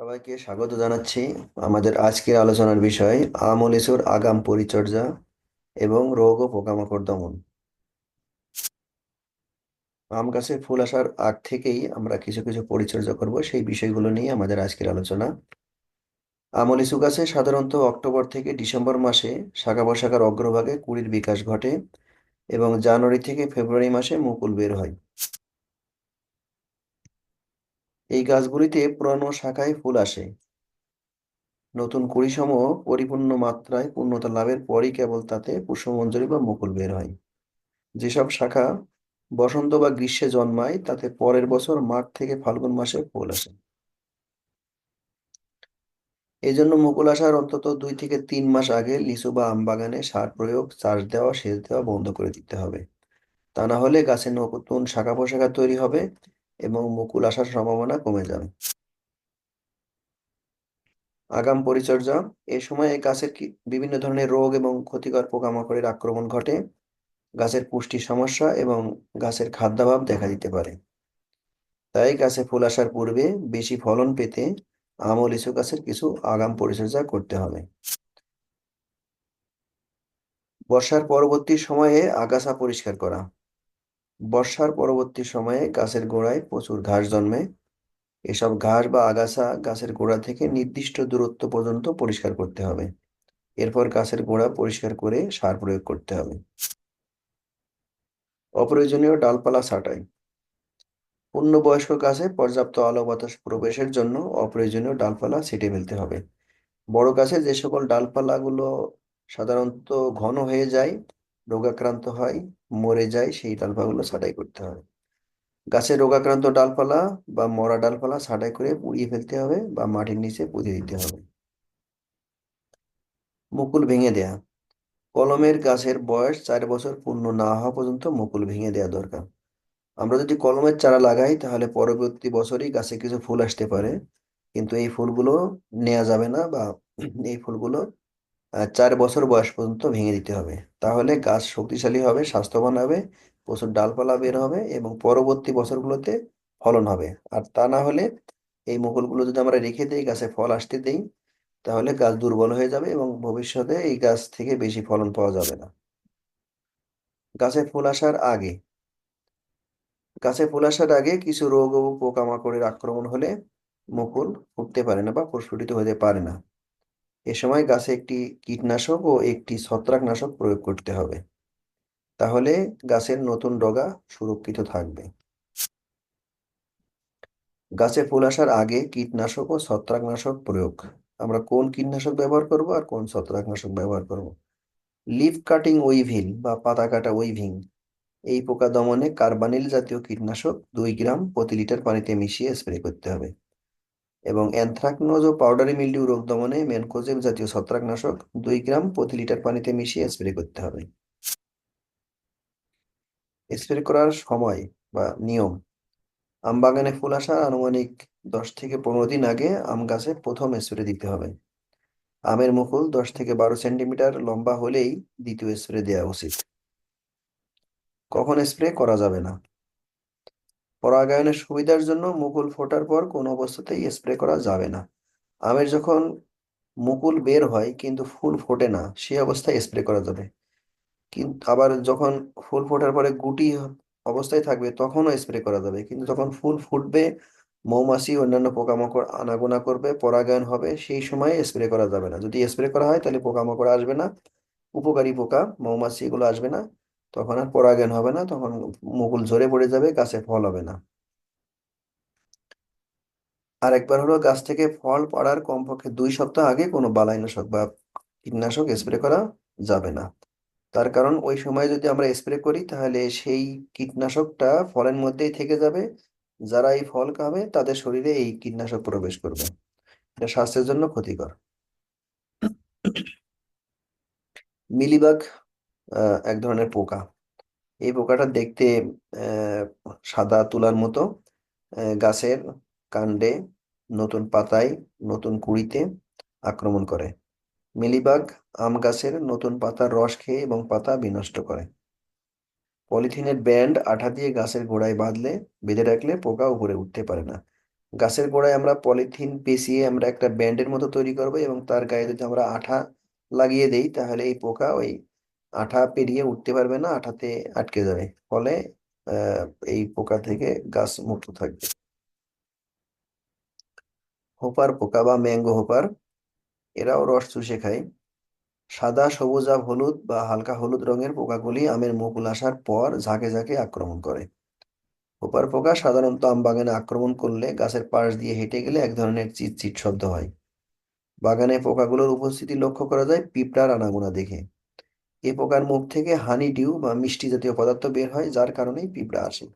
সবাইকে স্বাগত জানাচ্ছি আমাদের আজকের আলোচনার বিষয় আম ও লিচুর আগাম পরিচর্যা এবং রোগ ও পোকামাকড় দমন। আম গাছে ফুল আসার আগ থেকেই আমরা কিছু কিছু পরিচর্যা করব, সেই বিষয়গুলো নিয়ে আমাদের আজকের আলোচনা। আম ও লিচু গাছে সাধারণত অক্টোবর থেকে ডিসেম্বর মাসে শাখা প্রশাখার অগ্রভাগে কুড়ির বিকাশ ঘটে এবং জানুয়ারি থেকে ফেব্রুয়ারি মাসে মুকুল বের হয়। এই গাছগুলিতে পুরানো শাখায় ফুল আসে। নতুন কুড়িসমূহ পরিপূর্ণ মাত্রায় পূর্ণতা লাভের পরই কেবল তাতে পুষ্পমঞ্জরি বা মুকুল বের হয়। যেসব শাখা বসন্ত বা গ্রীষ্মে জন্মায়, তাতে পরের বছর মাঘ থেকে ফাল্গুন মাসে ফুল আসে। এই জন্য মুকুল আসার অন্তত দুই থেকে তিন মাস আগে লিচু বা আম বাগানে সার প্রয়োগ, চাষ দেওয়া, সেচ দেওয়া বন্ধ করে দিতে হবে। তা না হলে গাছে নতুন শাখা পোশাখা তৈরি হবে। এবং মুকুল আসার সম্ভাবনা কমে যাবে। আগাম পরিচর্যা, এ সময় গাছের বিভিন্ন ধরনের রোগ এবং ক্ষতিকর পোকামাকড়ের আক্রমণ ঘটে। গাছের পুষ্টি সমস্যা এবং গাছের খাদ্যাভাব দেখা দিতে পারে। তাই গাছে ফুল আসার পূর্বে বেশি ফলন পেতে আম ও লিচু গাছের কিছু আগাম পরিচর্যা করতে হবে। বর্ষার পরবর্তী সময়ে আগাছা পরিষ্কার করা। বর্ষার পরবর্তী সময়ে গাছের গোড়ায় প্রচুর ঘাস জন্মে। এসব ঘাস বা আগাছা গাছের গোড়া থেকে নির্দিষ্ট দূরত্ব পর্যন্ত পরিষ্কার করতে হবে। এরপর গাছের গোড়া পরিষ্কার করে সার প্রয়োগ করতে হবে। অপ্রয়োজনীয় ডালপালা ছাঁটাই। পূর্ণবয়স্ক গাছে পর্যাপ্ত আলো বাতাস প্রবেশের জন্য অপ্রয়োজনীয় ডালপালা ছেঁটে ফেলতে হবে। বড় গাছে যে সকল ডালপালাগুলো সাধারণত ঘন হয়ে যায় রোগাক্রান্ত হয়, মরে যায়, সেই ডালপালাগুলো ছাঁটাই করতে হবে গাছের রোগাক্রান্ত ডালপালা বা মরা ডালপালা ছাঁটাই করে পুড়িয়ে ফেলতে হবে বা মাটির নিচে পুঁতে দিতে হবে। মুকুল ভেঙে দেয়া। কলমের গাছের বয়স চার বছর পূর্ণ না হওয়া পর্যন্ত মুকুল ভেঙে দেওয়া দরকার। আমরা যদি কলমের চারা লাগাই, তাহলে পরবর্তী বছরই গাছে কিছু ফুল আসতে পারে। কিন্তু এই ফুলগুলো নেওয়া যাবে না বা এই ফুলগুলো চার বছর বয়স পর্যন্ত ভেঙে দিতে হবে। তাহলে গাছ শক্তিশালী হবে, স্বাস্থ্যবান হবে, প্রচুর ডালপালা বের হবে এবং পরবর্তী বছরগুলোতে ফলন হবে। আর তা না হলে এই মুকুলগুলো যদি আমরা রেখে দিই, গাছে ফল আসতে দেই, তাহলে গাছ দুর্বল হয়ে যাবে এবং ভবিষ্যতে এই গাছ থেকে বেশি ফলন পাওয়া যাবে না। গাছে ফুল আসার আগে, গাছে ফুল আসার আগে কিছু রোগ ও পোকামাকড়ের আক্রমণ হলে মুকুল ফুটতে পারে না বা প্রস্ফুটিত হতে পারে না। এ সময় গাছে একটি কীটনাশক ও একটি ছত্রাকনাশক প্রয়োগ করতে হবে। তাহলে গাছের নতুন ডগা সুরক্ষিত থাকবে। গাছে ফুল আসার আগে কীটনাশক ও ছত্রাকনাশক প্রয়োগ। আমরা কোন কীটনাশক ব্যবহার করব আর কোন ছত্রাকনাশক ব্যবহার করব? লিফ কাটিং উইভিল বা পাতা কাটা উইভিং, এই পোকা দমনে কার্বানিল জাতীয় কীটনাশক দুই গ্রাম প্রতি লিটার পানিতে মিশিয়ে স্প্রে করতে হবে। এবং অ্যানথ্রাকনোজ ও পাউডারি মিল্ডিউ রোগ দমনে ম্যানকোজেব জাতীয় ছত্রাকনাশক দুই গ্রাম প্রতি লিটার পানিতে মিশিয়ে স্প্রে করতে হবে। স্প্রে করার সময় বা নিয়ম। আম বাগানে ফুল আসা আনুমানিক দশ থেকে পনেরো দিন আগে আম গাছে প্রথম স্প্রে দিতে হবে। আমের মুকুল দশ থেকে বারো সেন্টিমিটার লম্বা হলেই দ্বিতীয় স্প্রে দেওয়া উচিত। কখন স্প্রে করা যাবে না? পরাগায়নের সুবিধার জন্য মুকুল ফোটার পর কোনো অবস্থাতেই স্প্রে করা যাবে না। আমের যখন মুকুল বের হয় কিন্তু ফুল ফোটে না, সে অবস্থায় স্প্রে করা যাবে। কিন্তু আবার যখন ফুল ফোটার পরে গুটি অবস্থায় থাকবে তখনও স্প্রে করা যাবে। কিন্তু যখন ফুল ফুটবে, মৌমাছি অন্যান্য পোকামাকড় আনাগোনা করবে, পরাগায়ন হবে, সেই সময় স্প্রে করা যাবে না। যদি স্প্রে করা হয় তাহলে পোকামাকড় আসবে না, উপকারী পোকা, মৌমাছি এগুলো আসবে না। তখন আর পরাগায়ন হবে না, তখন মুকুল ঝরে পড়ে যাবে, গাছে ফল হবে না। আর একবার হলো, গাছ থেকে ফল পড়ার কমপক্ষে দুই সপ্তাহ আগে কোনো বালাইনাশক বা কীটনাশক স্প্রে করা যাবে না। তার কারণ, ওই সময় যদি আমরা স্প্রে করি, তাহলে সেই কীটনাশকটা ফলের মধ্যেই থেকে যাবে। যারা এই ফল খাবে, তাদের শরীরে এই কীটনাশক প্রবেশ করবে। এটা স্বাস্থ্যের জন্য ক্ষতিকর। মিলিবাগ এক ধরনের পোকা। এই পোকাটা দেখতে সাদা তুলার মতো গাছের কাণ্ডে নতুন পাতায় নতুন কুঁড়িতে আক্রমণ করে। মিলিবাগ আম গাছের নতুন পাতার রস খেয়ে এবং পাতা বিনষ্ট করে। পলিথিনের ব্যান্ড আঠা দিয়ে গাছের গোড়ায় বাঁধলে, বেঁধে রাখলে পোকা উপরে উঠতে পারে না। গাছের গোড়ায় আমরা পলিথিন পেঁচিয়ে আমরা একটা ব্যান্ডের মতো তৈরি করব এবং তার গায়ে যদি আমরা আঠা লাগিয়ে দেই, তাহলে এই পোকা ওই আঠা পেরিয়ে উঠতে পারবে না, আঠাতে আটকে যাবে। ফলে এই পোকা থেকে গাছ মুক্ত থাকবে। হোপার পোকা বা ম্যাঙ্গো হোপার, এরাও রস চুষে খায়। সাদা, সবুজ আব হলুদ বা হালকা হলুদ রঙের পোকাগুলি আমের মুকুল আসার পর ঝাঁকে ঝাঁকে আক্রমণ করে। হোপার পোকা সাধারণত আম বাগানে আক্রমণ করলে গাছের পাশ দিয়ে হেঁটে গেলে এক ধরনের চিটচিট শব্দ হয়। বাগানে পোকাগুলোর উপস্থিতি লক্ষ্য করা যায় পিঁপড়ার আনাগোনা দেখে। এই পোকার মুখ থেকে হানি ডিউ বা মিষ্টি জাতীয় পদার্থ বের হয়, যার কারণেই পিঁপড়া আসে।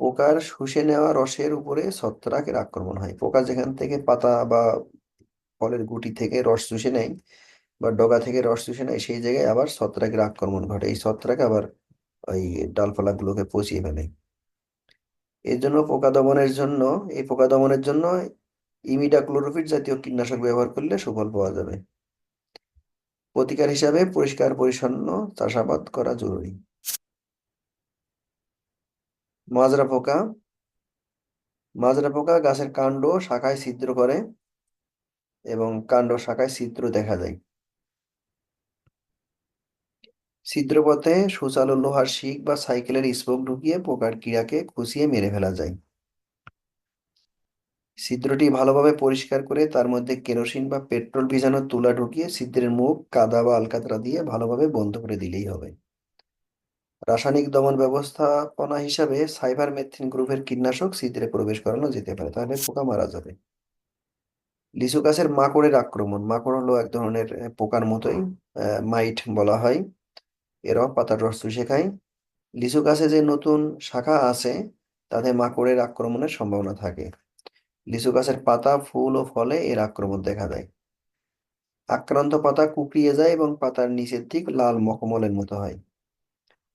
পোকার শুষে নেওয়া রসের উপরে ছত্রাকের আক্রমণ হয়। পোকা যেখান থেকে পাতা বা ফলের গুটি থেকে রস চুষে নেয় বা ডগা থেকে রস চুষে নেয়, সেই জায়গায় আবার ছত্রাকের আক্রমণ ঘটে। এই ছত্রাক আবার ওই ডালপালাগুলোকে পচিয়ে ফেলে। এর জন্য পোকা দমনের জন্য, এই পোকা দমনের জন্য ইমিডাক্লোরোপিড জাতীয় কীটনাশক ব্যবহার করলে সুফল পাওয়া যাবে। প্রতিকার হিসাবে পরিষ্কার, পরিচ্ছন্ন, চাষাবাদ করা জরুরি। মাজরা পোকা। মাজরা পোকা গাছের কাণ্ড শাখায় ছিদ্র করে এবং কাণ্ড শাখায় ছিদ্র দেখা যায়। ছিদ্রপথে সুচালো লোহার শিক বা সাইকেলের স্পোক ঢুকিয়ে পোকার কিড়াকে খুঁচিয়ে মেরে ফেলা যায়। ছিদ্রটি ভালোভাবে পরিষ্কার করে তার মধ্যে কেরোসিন বা পেট্রোল ভিজানো তুলা ঢুকিয়ে ছিদ্রের মুখ, কাদা বা আলকাতরা দিয়ে ভালোভাবে বন্ধ করে দিলেই হবে। রাসায়নিক দমন ব্যবস্থাপনা হিসাবে সাইবারমেথ্রিন গ্রুপের কীটনাশক ছিদ্রে প্রবেশ করানো যেতে পারে, তাহলে পোকা মারা যাবে। লিচু গাছের মাকড়ের আক্রমণ, মাকড় হলো এক ধরনের পোকার মতোই মাইট বলা হয়। এরাও পাতার রস চুষে খায়। লিচু গাছে যে নতুন শাখা আছে, তাতে মাকড়ের আক্রমণের সম্ভাবনা থাকে। লিচু গাছের পাতা, ফুল ও ফলে এর আক্রমণ দেখা দেয়। আক্রান্ত পাতা কুকড়িয়ে যায় এবং পাতার নিচের দিক লাল মখমলের মতো হয়।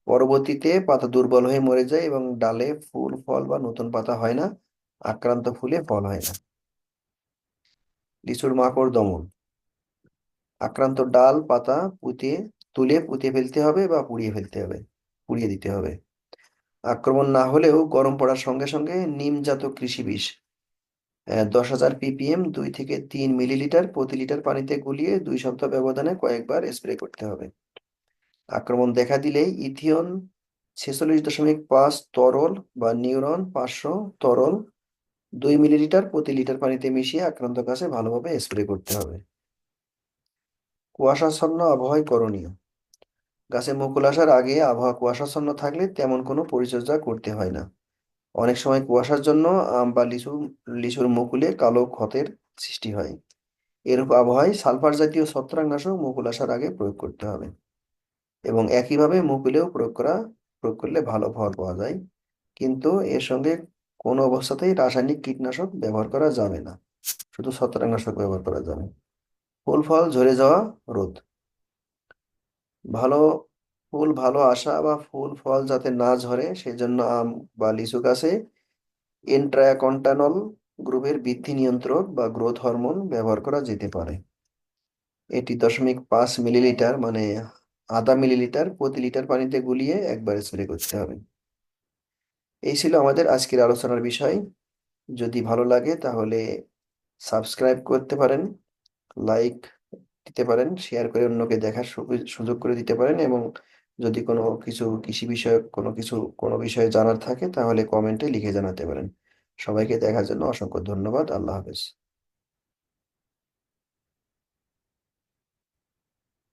পরবর্তীতে পাতা দুর্বল হয়ে মরে যায় এবং ডালে ফুল, ফল বা নতুন পাতা হয় না, আক্রান্ত ফুলে ফল হয় না। লিচুর মাকড় দমন। আক্রান্ত ডাল, পাতা পুঁতে, তুলে পুঁতে ফেলতে হবে বা পুড়িয়ে ফেলতে হবে, পুড়িয়ে দিতে হবে। আক্রমণ না হলেও গরম পড়ার সঙ্গে সঙ্গে নিমজাত কৃষি বিষ দশ হাজার পিপিএম দুই থেকে তিন মিলিলিটার প্রতি লিটার পানিতে গুলিয়ে দুই সপ্তাহ ব্যবধানে কয়েকবার স্প্রে করতে হবে। আক্রমণ দেখা দিলেই ইথিয়ন ছেচল্লিশ দশমিক পাঁচ তরল বা নিউরন পাঁচশো তরল দুই মিলিলিটার প্রতি লিটার পানিতে মিশিয়ে আক্রান্ত গাছে ভালোভাবে স্প্রে করতে হবে। কুয়াশাচ্ছন্ন আবহাওয়ায় করণীয়। গাছে মুকুল আসার আগে আবহাওয়া কুয়াশাচ্ছন্ন থাকলে তেমন কোনো পরিচর্যা করতে হয় না। অনেক সময় কুয়াশার জন্য, আম বা লিচু, লিচুর মুকুলে কালো ক্ষতের সৃষ্টি হয়। এরূপ আবহাওয়ায় সালফার জাতীয় ছত্রাকনাশক মুকুল আসার আগে প্রয়োগ করতে হবে এবং একইভাবে মুকুলেও প্রয়োগ করা, প্রয়োগ করলে ভালো ফল পাওয়া যায়। কিন্তু এর সঙ্গে কোনো অবস্থাতেই রাসায়নিক কীটনাশক ব্যবহার করা যাবে না। শুধু ছত্রাকনাশক ব্যবহার করা যাবে। ফুল ফল ঝরে যাওয়া রোধ। ভালো ফুল ভালো আসা বা ফুল ফল যাতে না ঝরে, সেজন্য আম বা লিচু গাছে এন্ট্রাকন্টানল গ্রুপের বৃদ্ধি নিয়ন্ত্রক বা গ্রোথ হরমোন ব্যবহার করা যেতে পারে। এটি দশমিক পাঁচ মিলিলিটার মানে আধা মিলিলিটার প্রতি লিটার পানিতে গুলিয়ে একবারে স্প্রে করতে হবে। এই ছিল আমাদের আজকের আলোচনার বিষয়। যদি ভালো লাগে তাহলে সাবস্ক্রাইব করতে পারেন লাইক দিতে পারেন শেয়ার করে অন্যকে দেখার সুযোগ করে দিতে পারেন এবং যদি কোনো কিছু কৃষি বিষয়ক কোনো কিছু কোনো বিষয়ে জানার থাকে, তাহলে কমেন্টে লিখে জানাতে পারেন। সবাইকে দেখার জন্য অসংখ্য ধন্যবাদ। আল্লাহ হাফেজ।